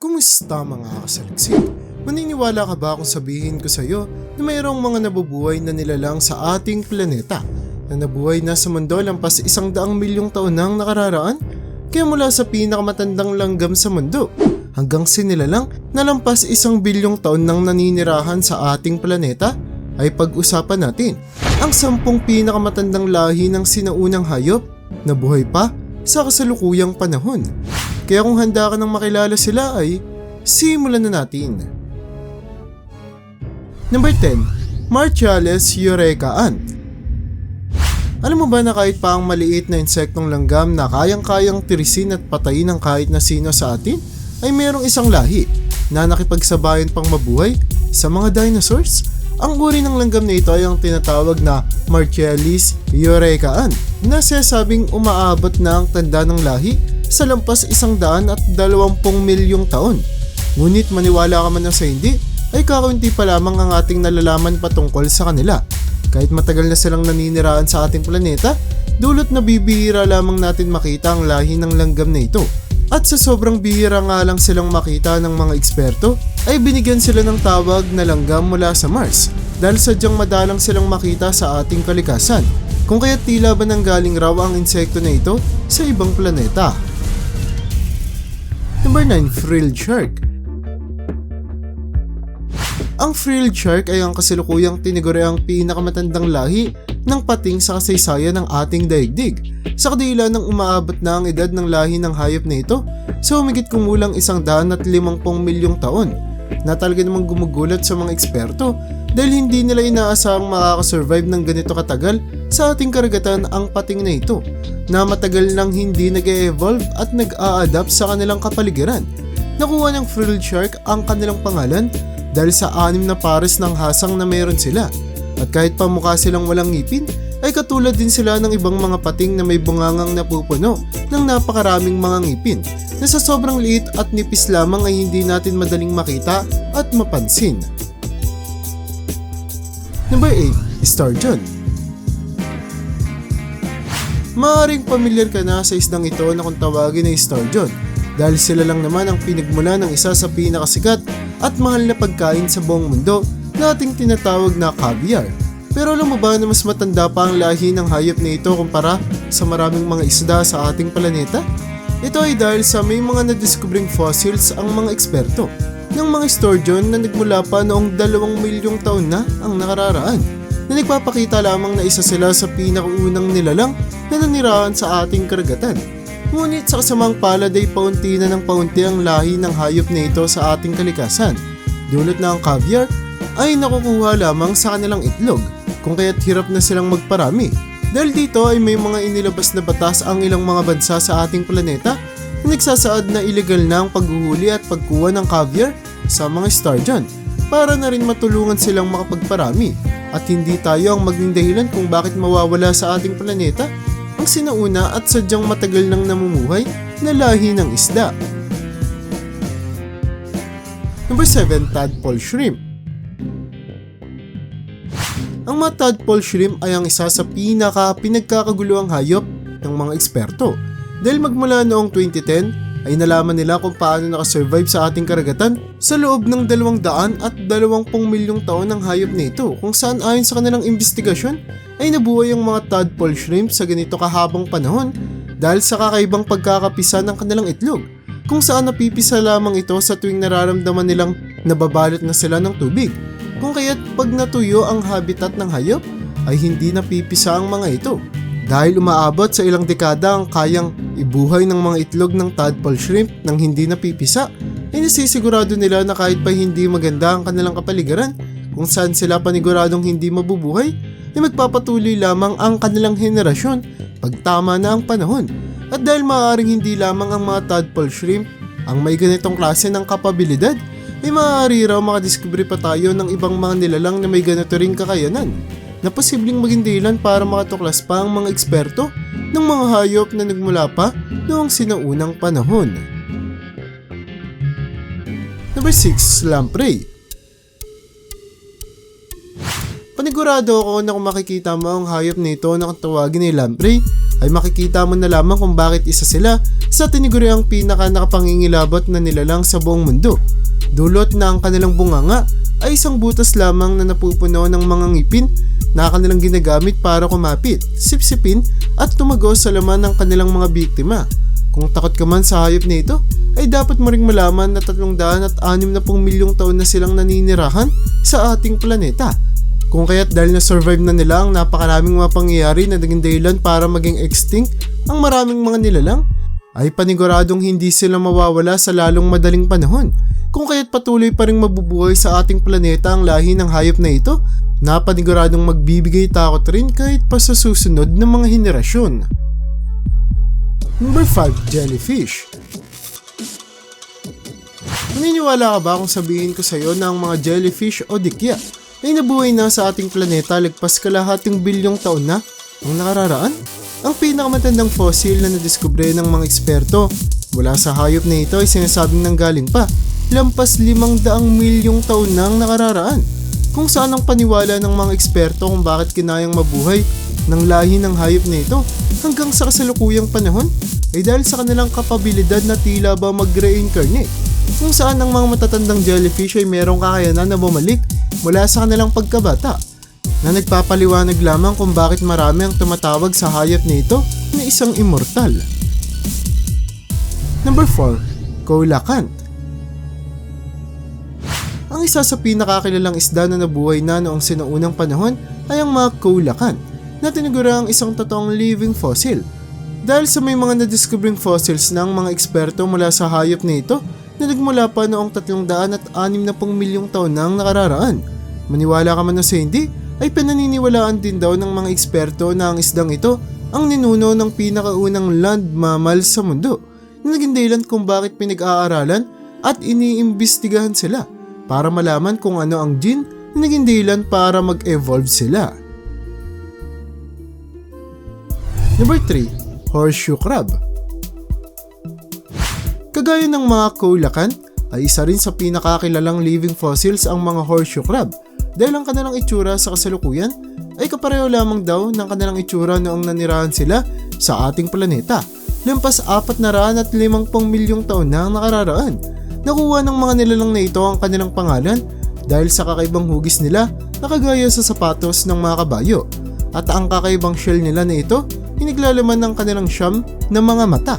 Kumusta mga kasaliksik? Maniniwala ka ba kung sabihin ko sa iyo na mayroong mga nabubuhay na nilalang sa ating planeta na nabuhay na sa mundo lampas isang daang milyong taon nang nakararaan? Kaya mula sa pinakamatandang langgam sa mundo hanggang sinilalang na lampas isang bilyong taon nang naninirahan sa ating planeta ay pag-usapan natin ang sampung pinakamatandang lahi ng sinaunang hayop na buhay pa sa kasalukuyang panahon. Kaya kung handa ka nang makilala sila ay simulan na natin. Number 10. Martiales Eureka Ant Alam mo ba na kahit pa ang maliit na insektong langgam na kayang-kayang tirisin at patayin ng kahit na sino sa atin ay mayroong isang lahi na nakipagsabayan pang mabuhay sa mga dinosaurs? Ang uri ng langgam na ito ay ang tinatawag na Martialis eurekaan na sinasabing umaabot na ang tanda ng lahi sa lampas isang daan at dalawampung milyong taon. Ngunit maniwala ka man na sa hindi, ay kakaunti pa lamang ang ating nalalaman patungkol sa kanila. Kahit matagal na silang naniniraan sa ating planeta, dulot na bibihira lamang natin makita ang lahi ng langgam na ito. At sa sobrang bihira nga lang silang makita ng mga eksperto, ay binigyan sila ng tawag na langgam mula sa Mars dahil sadyang madalang silang makita sa ating kalikasan. Kung kaya tila ba nanggaling raw ang insekto na ito sa ibang planeta. Number 9, Frilled Shark Ang frilled shark ay ang kasilukuyang tinigureang pinakamatandang lahi ng pating sa kasaysayan ng ating daigdig. Sa kadila ng umaabot na ang edad ng lahi ng hayop na ito sa humigit kumulang isang daan at limangpong milyong taon na talaga namang gumugulat sa mga eksperto dahil hindi nila inaasahang makakasurvive ng ganito katagal sa ating karagatan ang pating na ito na matagal nang hindi nag evolve at nag-a-adapt sa kanilang kapaligiran. Nakuha ng frilled shark ang kanilang pangalan dahil sa anim na pares ng hasang na meron sila. At kahit pa mukha silang walang ngipin, ay katulad din sila ng ibang mga pating na may bungangang napupuno ng napakaraming mga ngipin na sa sobrang liit at nipis lamang ay hindi natin madaling makita at mapansin. Number 8. Sturgeon Maaring pamilyar ka na sa isdang ito na kung tawagin ay sturgeon dahil sila lang naman ang pinagmula ng isa sa pinakasikat at mahal na pagkain sa buong mundo na ating tinatawag na caviar. Pero alam mo ba na mas matanda pa ang lahi ng hayop na ito kumpara sa maraming mga isda sa ating planeta? Ito ay dahil sa may mga nadiskubring fossils ang mga eksperto ng mga sturgeon na nagmula pa noong dalawang milyong taon na ang nakararaan na nagpapakita lamang na isa sila sa pinakaunang nilalang na nanirahan sa ating karagatan. Ngunit sa kasamang palad ay paunti na ng paunti ang lahi ng hayop na ito sa ating kalikasan. Dulot na ang caviar ay nakukuha lamang sa kanilang itlog kung kaya't hirap na silang magparami. Dahil dito ay may mga inilabas na batas ang ilang mga bansa sa ating planeta na nagsasaad na illegal na ang paghuhuli at pagkuha ng caviar sa mga sturgeon para na rin matulungan silang makapagparami at hindi tayo ang maging dahilan kung bakit mawawala sa ating planeta ang sinauna at sadyang matagal nang namumuhay na lahi ng isda. Number 7, Tadpole Shrimp Ang mga tadpole shrimp ay ang isa sa pinaka pinagkakaguluhang hayop ng mga eksperto. Dahil magmula noong 2010 ay nalaman nila kung paano nakasurvive sa ating karagatan sa loob ng 200 at 20 milyong taon ng hayop na ito kung saan ayon sa kanilang investigasyon ay nabuhay ang mga tadpole shrimp sa ganito kahabang panahon dahil sa kakaibang pagkakapisa ng kanilang itlog kung saan napipisa lamang ito sa tuwing nararamdaman nilang nababalot na sila ng tubig. Kung kaya't pag natuyo ang habitat ng hayop ay hindi napipisa ang mga ito dahil umaabot sa ilang dekada ang kayang ibuhay ng mga itlog ng tadpole shrimp nang hindi napipisa ay nasisigurado nila na kahit pa hindi maganda ang kanilang kapaligiran kung saan sila paniguradong hindi mabubuhay ay magpapatuloy lamang ang kanilang henerasyon pag tama na ang panahon. At dahil maaaring hindi lamang ang mga tadpole shrimp ang may ganitong klase ng kapabilidad, ay maaari raw makadiskubre pa tayo ng ibang mga nilalang na may ganito ring kakayanan na posibleng maging dahilan para makatuklas pa ang mga eksperto ng mga hayop na nagmula pa noong sinaunang panahon. Number 6, Lamprey Panigurado ako na kung makikita mo ang hayop nito na tawagin ni lamprey ay makikita mo na lamang kung bakit isa sila sa tiniguriang pinaka nakapangingilabot na nilalang sa buong mundo. Dulot na ang kanilang bunganga ay isang butas lamang na napupuno ng mga ngipin na kanilang ginagamit para kumapit, sipsipin at tumagos sa laman ng kanilang mga biktima. Kung takot ka man sa hayop na ito, ay dapat mo ring malaman na 360 milyong taon na silang naninirahan sa ating planeta. Kung kaya't dahil na-survive na nila ang napakaraming mga pangyayari na naging dahilan para maging extinct ang maraming mga nilalang, ay paniguradong hindi sila mawawala sa lalong madaling panahon. Kung kaya't patuloy pa rin mabubuhay sa ating planeta ang lahi ng hayop na ito, na paniguradong magbibigay takot rin kahit pa sa susunod na mga henerasyon. Number 5, Jellyfish. Naniniwala ka ba kung sabihin ko sa iyo na ang mga jellyfish o dikya ay nabuhay na sa ating planeta lagpas kalahating bilyong taon na ang nakararaan? Ang pinakamatandang fossil na nadiskubre ng mga eksperto mula sa hayop na ito ay sinasabing nanggaling pa lampas limang daang milyong taon na ang nakararaan kung saan ang paniwala ng mga eksperto kung bakit kinayang mabuhay ng lahi ng hayop na ito hanggang sa kasalukuyang panahon ay dahil sa kanilang kapabilidad na tila ba mag-reincarnate kung saan ang mga matatandang jellyfish ay merong kakayanan na bumalik mula sa kanilang pagkabata na nagpapaliwanag lamang kung bakit marami ang tumatawag sa hayop na ito na isang immortal. Number 4. Coelacanth Ang isa sa pinakakilalang isda na nabuhay na noong sinaunang panahon ay ang mga coelacanth na tinigura ang isang totoong living fossil. Dahil sa may mga nadiscovering fossils ng mga eksperto mula sa hayop na ito na nagmula pa noong 360 milyong taon na ang nakararaan. Maniwala ka man o sa hindi, ay pinaniniwalaan din daw ng mga eksperto na ang isdang ito ang ninuno ng pinakaunang land mammal sa mundo na naging dahilan kung bakit pinag-aaralan at iniimbestigahan sila para malaman kung ano ang gene na naging dahilan para mag-evolve sila. Number 3. Horseshoe Crab Kagaya ng mga coelacanth, ay isa rin sa pinakakilalang living fossils ang mga horseshoe crab dahil ang kanilang itsura sa kasalukuyan ay kapareho lamang daw ng kanilang itsura noong nanirahan sila sa ating planeta. Lampas apat na raan at limangpong milyong taon na ang nakararaan. Nakuha ng mga nilalang na ito ang kanilang pangalan dahil sa kakaibang hugis nila na kagaya sa sapatos ng mga kabayo. At ang kakaibang shell nila na ito hiniglalaman ng kanilang siyam na mga mata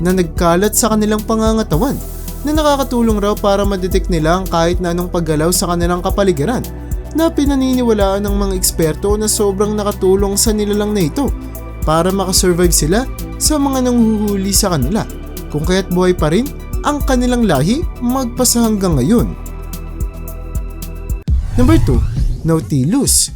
na nagkalat sa kanilang pangangatawan na nakakatulong raw para madetect nila ang kahit na anong paggalaw sa kanilang kapaligiran na pinaniniwalaan ng mga eksperto na sobrang nakatulong sa nilalang na ito para makasurvive sila sa mga nanghuhuli sa kanila kung kaya't buhay pa rin ang kanilang lahi magpasa hanggang ngayon. Number 2, Nautilus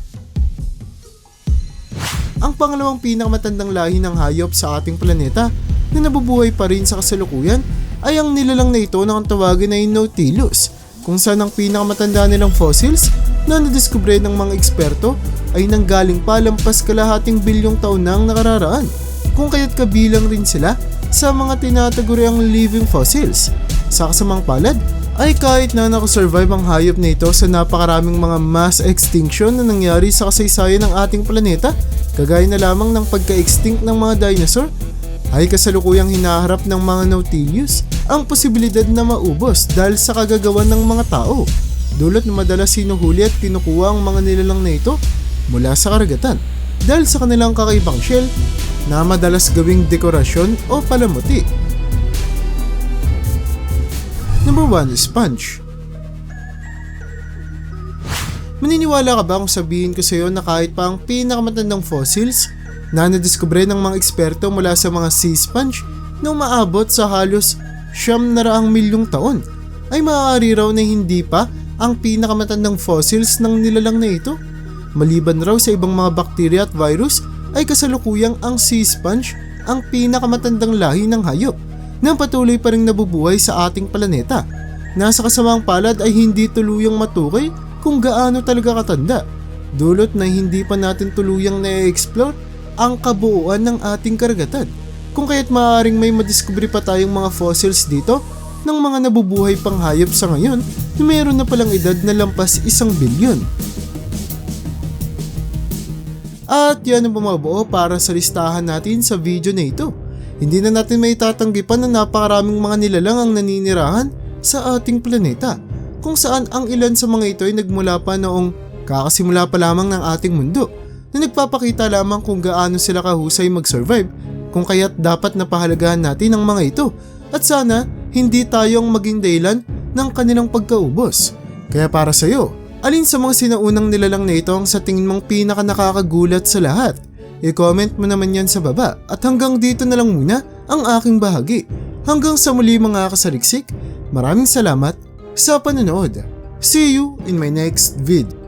Ang pangalawang pinakamatandang lahi ng hayop sa ating planeta na nabubuhay pa rin sa kasalukuyan ay ang nilalang na ito na ang tawagin ay Nautilus kung saan ang pinakamatanda nilang fossils na nadiskubre ng mga eksperto ay nanggaling pa lampas kalahating bilyong taon na ang nakararaan kung kaya't kabilang rin sila sa mga tinataguriang living fossils. Sa kasamang palad ay kahit na nakasurvive ang hayop na ito sa napakaraming mga mass extinction na nangyari sa kasaysayan ng ating planeta, kagaya na lamang ng pagka-extinct ng mga dinosaur, ay kasalukuyang hinaharap ng mga Nautilus ang posibilidad na maubos dahil sa kagagawan ng mga tao. Dulot na madalas sinuhuli at kinukuha ang mga nilalang na ito mula sa karagatan dahil sa kanilang kakaibang shell na madalas gawing dekorasyon o palamuti. Number 1 Sponge Maniniwala ka ba kung sabihin ko sa iyo na kahit pa ang pinakamatandang fossils na nadiskubre ng mga eksperto mula sa mga sea sponge na umaabot sa halos siyam na raang milyong taon ay maaari raw na hindi pa ang pinakamatandang fossils ng nilalang na ito. Maliban raw sa ibang mga bakterya at virus ay kasalukuyang ang sea sponge ang pinakamatandang lahi ng hayop na patuloy pa rin nabubuhay sa ating planeta. Nasa kasamang palad ay hindi tuluyang matukoy kung gaano talaga katanda. Dulot na hindi pa natin tuluyang na-explore ang kabuuan ng ating karagatan. Kung kaya't maaaring may madiskubre pa tayong mga fossils dito ng mga nabubuhay pang hayop sa ngayon na mayroon na palang edad na lampas isang bilyon. At yan ang bumabuo para sa listahan natin sa video na ito. Hindi na natin may tatanggipan na napakaraming mga nilalang ang naninirahan sa ating planeta kung saan ang ilan sa mga ito ay nagmula pa noong kakasimula pa lamang ng ating mundo na nagpapakita lamang kung gaano sila kahusay mag-survive kung kaya't dapat napahalagahan natin ang mga ito at sana hindi tayong maging dahilan ng kanilang pagkaubos. Kaya para sa iyo, alin sa mga sinaunang nilalang na ito ang sa tingin mong pinaka nakakagulat sa lahat? I-comment mo naman yan sa baba at hanggang dito na lang muna ang aking bahagi. Hanggang sa muli mga kasaliksik, maraming salamat sa panonood. See you in my next vid.